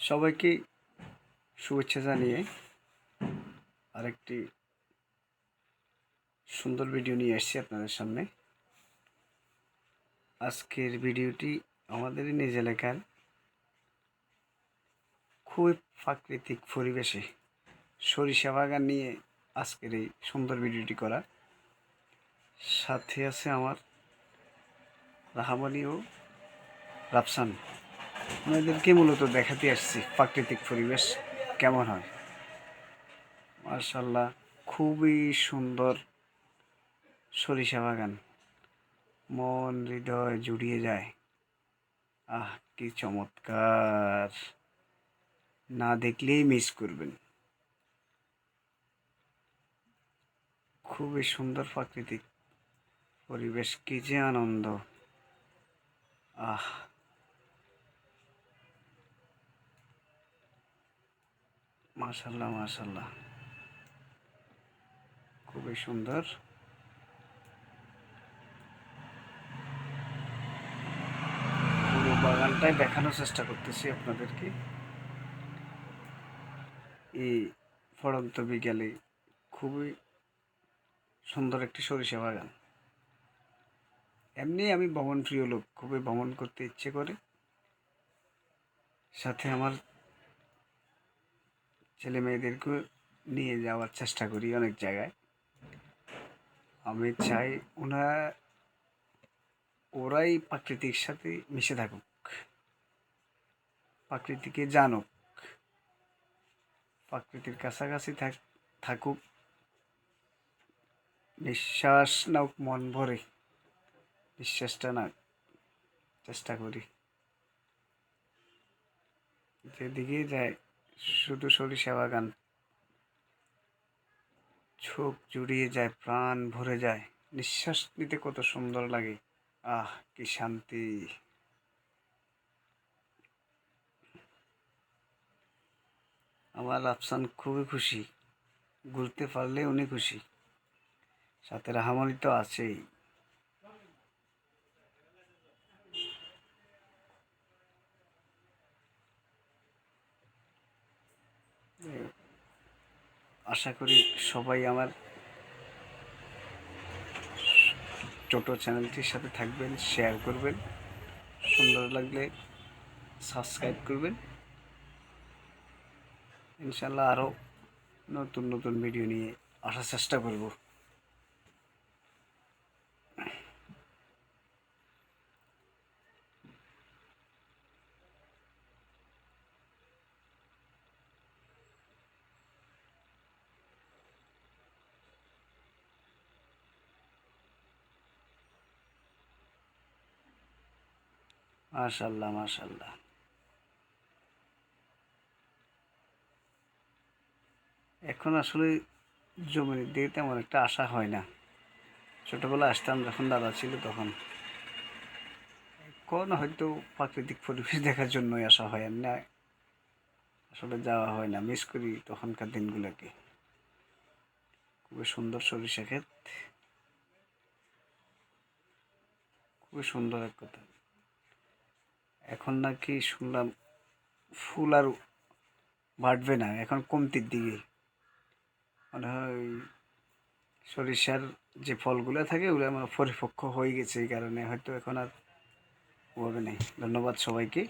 সবাইকে শুভেচ্ছা জানিয়ে আরেকটি সুন্দর ভিডিও নিয়ে এসেছি আপনাদের সামনে। আজকের ভিডিওটি আমাদের নিজ এলাকার খুবই প্রাকৃতিক পরিবেশে সরিষা বাগান নিয়ে আজকের এই সুন্দর ভিডিওটি করা সাথে আছে আমার রাহামানি ও রাফসান। আপনাদেরকে মূলত দেখাতে আসছি? প্রাকৃতিক পরিবেশ কেমন হয়? মার্শাল্লাহ খুবই সুন্দর সরিষা বাগান। মন হৃদয় জুড়িয়ে যায়। আহ, কি চমৎকার! না দেখলেই মিস করবেন। খুবই সুন্দর প্রাকৃতিক পরিবেশ, কি যে আনন্দ! আহ মাশাল্লাহ মাশাল্লাহ। খুবই সুন্দর। পুরো বাগানটাই দেখানোর চেষ্টা করতেছি আপনাদেরকে। এই ফড়ন্ত বিকেলে খুবই সুন্দর একটি সরিষা বাগান। এমনি আমি ভ্রমণ প্রিয় লোক, খুবই ভ্রমণ করতে ইচ্ছে করে। সাথে আমার ছেলে মেয়েদেরকে নিয়ে যাওয়ার চেষ্টা করি অনেক জায়গায়। আমি চাই ওনারা ওরাই প্রাকৃতিক সাথে মিশে থাকুক। প্রাকৃতিকে জানুক। প্রাকৃতির কাছাকাছি থাক, থাকুক। নিঃশ্বাস নাওক মন ভরে। নিঃশ্বাসটা না চেষ্টা করি। যেদিকে যায়। শুধু সরিষা বাগান চোখ জুড়িয়ে যায়, প্রাণ ভরে যায়। নিঃশ্বাস নিতে কত সুন্দর লাগে। আহ, কি শান্তি। আমার আফসান খুবই খুশি। ঘুরতে পারলে উনি খুশি। সাথে রাহামণি তো আছেই। আশা করি সবাই আমার ছোট চ্যানেলটির সাথে থাকবেন শেয়ার করবেন, সুন্দর লাগলে সাবস্ক্রাইব করবেন। ইনশাল্লাহ আরও নতুন নতুন ভিডিও নিয়ে আসার চেষ্টা করব। মাশাল্লাহ মাশাল্লাহ। এখন আসলে জমির দিকে তেমন একটা আশা হয় না। ছোটোবেলায় আসতাম যখন দাদা ছিল তখন। কোন হয়তো প্রাকৃতিক পরিবেশ দেখার জন্যই আসা হয় না। আসলে যাওয়া হয় না মিস করি তখনকার দিনগুলোকে। খুবই সুন্দর সরিষা ক্ষেত। খুবই সুন্দর এক কথা। এখন নাকি শুনলাম ফুল আর বাড়বে না, এখন কমতির দিকে। মনে হয় সরিষার যে ফলগুলো থাকে, ওগুলো আমার পরিপক্ক হয়ে গেছে এই কারণে, হয়তো এখন আর হবে নাই ধন্যবাদ সবাইকে।